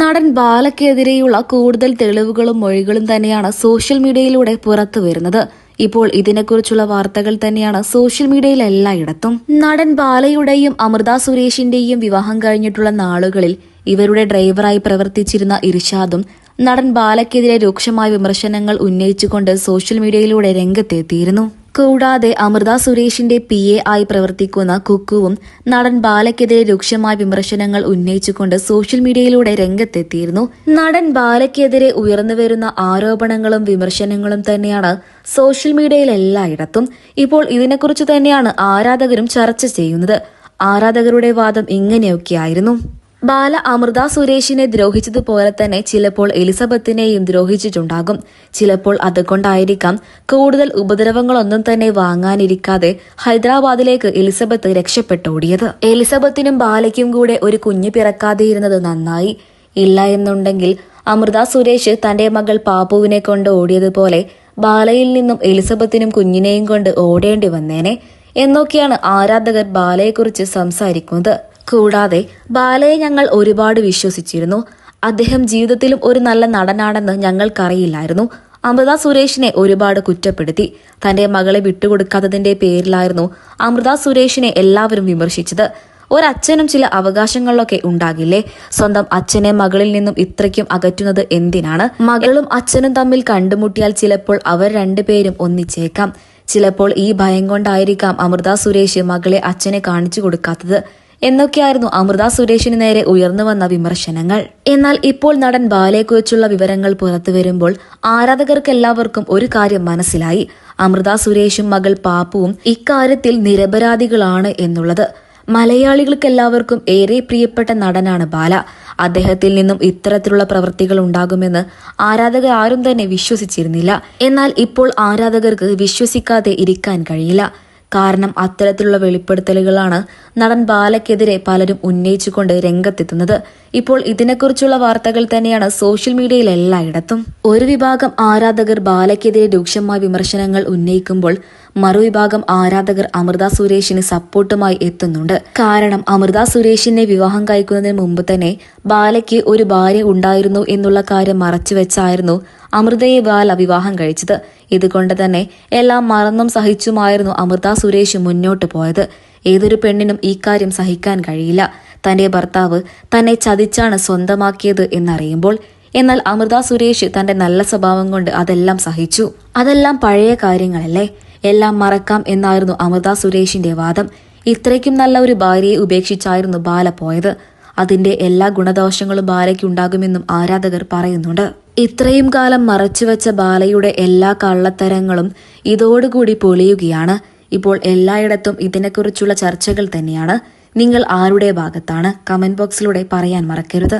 നടൻ ബാലയ്ക്കെതിരെയുള്ള കൂടുതൽ തെളിവുകളും മൊഴികളും തന്നെയാണ് സോഷ്യൽ മീഡിയയിലൂടെ പുറത്തു വരുന്നത്. ഇപ്പോൾ ഇതിനെക്കുറിച്ചുള്ള വാർത്തകൾ തന്നെയാണ് സോഷ്യൽ മീഡിയയിൽ എല്ലായിടത്തും. നടൻ ബാലയുടെയും അമൃത സുരേഷിന്റെയും വിവാഹം കഴിഞ്ഞിട്ടുള്ള നാളുകളിൽ ഇവരുടെ ഡ്രൈവറായി പ്രവർത്തിച്ചിരുന്ന ഇർഷാദും നടൻ ബാലയ്ക്കെതിരെ രൂക്ഷമായ വിമർശനങ്ങൾ ഉന്നയിച്ചുകൊണ്ട് സോഷ്യൽ മീഡിയയിലൂടെ രംഗത്തെത്തിയിരുന്നു. കൂടാതെ അമൃത സുരേഷിന്റെ പി എ ആയി പ്രവർത്തിക്കുന്ന കുക്കുവും നടൻ ബാലയ്ക്കെതിരെ രൂക്ഷമായ വിമർശനങ്ങൾ ഉന്നയിച്ചുകൊണ്ട് സോഷ്യൽ മീഡിയയിലൂടെ രംഗത്തെത്തിയിരുന്നു. നടൻ ബാലയ്ക്കെതിരെ ഉയർന്നുവരുന്ന ആരോപണങ്ങളും വിമർശനങ്ങളും തന്നെയാണ് സോഷ്യൽ മീഡിയയിൽ എല്ലായിടത്തും. ഇപ്പോൾ ഇതിനെക്കുറിച്ച് തന്നെയാണ് ആരാധകരും ചർച്ച ചെയ്യുന്നത്. ആരാധകരുടെ വാദം ഇങ്ങനെയൊക്കെയായിരുന്നു. ബാല അമൃത സുരേഷിനെ ദ്രോഹിച്ചതുപോലെ തന്നെ ചിലപ്പോൾ എലിസബത്തിനെയും ദ്രോഹിച്ചിട്ടുണ്ടാകും. ചിലപ്പോൾ അതുകൊണ്ടായിരിക്കാം കൂടുതൽ ഉപദ്രവങ്ങളൊന്നും തന്നെ വാങ്ങാനിരിക്കാതെ ഹൈദരാബാദിലേക്ക് എലിസബത്ത് രക്ഷപ്പെട്ടോടിയത്. എലിസബത്തിനും ബാലയ്ക്കും കൂടെ ഒരു കുഞ്ഞ് പിറക്കാതെയിരുന്നത് നന്നായി. ഇല്ല എന്നുണ്ടെങ്കിൽ അമൃത സുരേഷ് തന്റെ മകൾ പാപ്പുവിനെ കൊണ്ട് ഓടിയതുപോലെ ബാലയിൽ നിന്നും എലിസബത്തിനും കുഞ്ഞിനെയും കൊണ്ട് ഓടേണ്ടി വന്നേനെ. എന്നൊക്കെയാണ് ആരാധകർ ബാലയെക്കുറിച്ച് സംസാരിക്കുന്നത്. കൂടാതെ ബാലയെ ഞങ്ങൾ ഒരുപാട് വിശ്വസിച്ചിരുന്നു. അദ്ദേഹം ജീവിതത്തിലും ഒരു നല്ല നടനാണെന്ന് ഞങ്ങൾക്കറിയില്ലായിരുന്നു. അമൃത സുരേഷിനെ ഒരുപാട് കുറ്റപ്പെടുത്തി. തന്റെ മകളെ വിട്ടുകൊടുക്കാത്തതിന്റെ പേരിലായിരുന്നു അമൃത സുരേഷിനെ എല്ലാവരും വിമർശിച്ചത്. ഒരച്ഛനും ചില അവകാശങ്ങളിലൊക്കെ ഉണ്ടാകില്ലേ? സ്വന്തം അച്ഛനെ മകളിൽ നിന്നും ഇത്രയ്ക്കും അകറ്റുന്നത് എന്തിനാണ്? മകളും അച്ഛനും തമ്മിൽ കണ്ടുമുട്ടിയാൽ ചിലപ്പോൾ അവർ രണ്ടുപേരും ഒന്നിച്ചേക്കാം. ചിലപ്പോൾ ഈ ഭയം കൊണ്ടായിരിക്കാം അമൃത സുരേഷ് മകളെ അച്ഛനെ കാണിച്ചു കൊടുക്കാത്തത്. എന്നൊക്കെയായിരുന്നു അമൃത സുരേഷിന് നേരെ ഉയർന്നു വന്ന വിമർശനങ്ങൾ. എന്നാൽ ഇപ്പോൾ നടൻ ബാലയെക്കുറിച്ചുള്ള വിവരങ്ങൾ പുറത്തു വരുമ്പോൾ ആരാധകർക്കെല്ലാവർക്കും ഒരു കാര്യം മനസ്സിലായി. അമൃത സുരേഷും മകൾ പാപ്പുവും ഇക്കാര്യത്തിൽ നിരപരാധികളാണ് എന്നുള്ളത്. മലയാളികൾക്കെല്ലാവർക്കും ഏറെ പ്രിയപ്പെട്ട നടനാണ് ബാല. അദ്ദേഹത്തിൽ നിന്നും ഇത്തരത്തിലുള്ള പ്രവൃത്തികൾ ഉണ്ടാകുമെന്ന് ആരാധകർ ആരും തന്നെ വിശ്വസിച്ചിരുന്നില്ല. എന്നാൽ ഇപ്പോൾ ആരാധകർക്ക് വിശ്വസിക്കാതെ ഇരിക്കാൻ കഴിയില്ല. കാരണം അത്തരത്തിലുള്ള വെളിപ്പെടുത്തലുകളാണ് നടൻ ബാലയ്ക്കെതിരെ പലരും ഉന്നയിച്ചുകൊണ്ട് രംഗത്തെത്തുന്നത്. ഇപ്പോൾ ഇതിനെക്കുറിച്ചുള്ള വാർത്തകൾ തന്നെയാണ് സോഷ്യൽ മീഡിയയിൽ എല്ലായിടത്തും. ഒരു വിഭാഗം ആരാധകർ ബാലയ്ക്കെതിരെ രൂക്ഷമായ വിമർശനങ്ങൾ ഉന്നയിക്കുമ്പോൾ മറുവിഭാഗം ആരാധകർ അമൃത സുരേഷിന് സപ്പോർട്ടുമായി എത്തുന്നുണ്ട്. കാരണം അമൃത സുരേഷിനെ വിവാഹം കഴിക്കുന്നതിന് മുമ്പ് തന്നെ ബാലയ്ക്ക് ഒരു ഭാര്യ ഉണ്ടായിരുന്നു എന്നുള്ള കാര്യം മറച്ചുവെച്ചായിരുന്നു അമൃതയെ ബാല വിവാഹം കഴിച്ചത്. ഇതുകൊണ്ട് തന്നെ എല്ലാം മറന്നും സഹിച്ചുമായിരുന്നു അമൃത സുരേഷ് മുന്നോട്ട് പോയത്. ഏതൊരു പെണ്ണിനും ഈ കാര്യം സഹിക്കാൻ കഴിയില്ല. തന്റെ ഭർത്താവ് തന്നെ ചതിച്ചാണ് സ്വന്തമാക്കിയത് എന്നറിയുമ്പോൾ എന്നാൽ അമൃത സുരേഷ് തന്റെ നല്ല സ്വഭാവം കൊണ്ട് അതെല്ലാം സഹിച്ചു. അതെല്ലാം പഴയ കാര്യങ്ങളല്ലേ? എല്ലാം മറക്കാം എന്നായിരുന്നു അമൃത സുരേഷിന്റെ വാദം. ഇത്രയ്ക്കും നല്ല ഒരു ഭാര്യയെ ഉപേക്ഷിച്ചായിരുന്നു ബാല പോയത്. അതിന്റെ എല്ലാ ഗുണദോഷങ്ങളും ബാലയ്ക്ക് ഉണ്ടാകുമെന്നും ആരാധകർ പറയുന്നുണ്ട്. ഇത്രയും കാലം മറച്ചുവെച്ച ബാലയുടെ എല്ലാ കള്ളത്തരങ്ങളും ഇതോടുകൂടി പൊളിയുകയാണ്. ഇപ്പോൾ എല്ലായിടത്തും ഇതിനെക്കുറിച്ചുള്ള ചർച്ചകൾ തന്നെയാണ്. നിങ്ങൾ ആരുടെ ഭാഗത്താണ്? കമന്റ് ബോക്സിലൂടെ പറയാൻ മറക്കരുത്.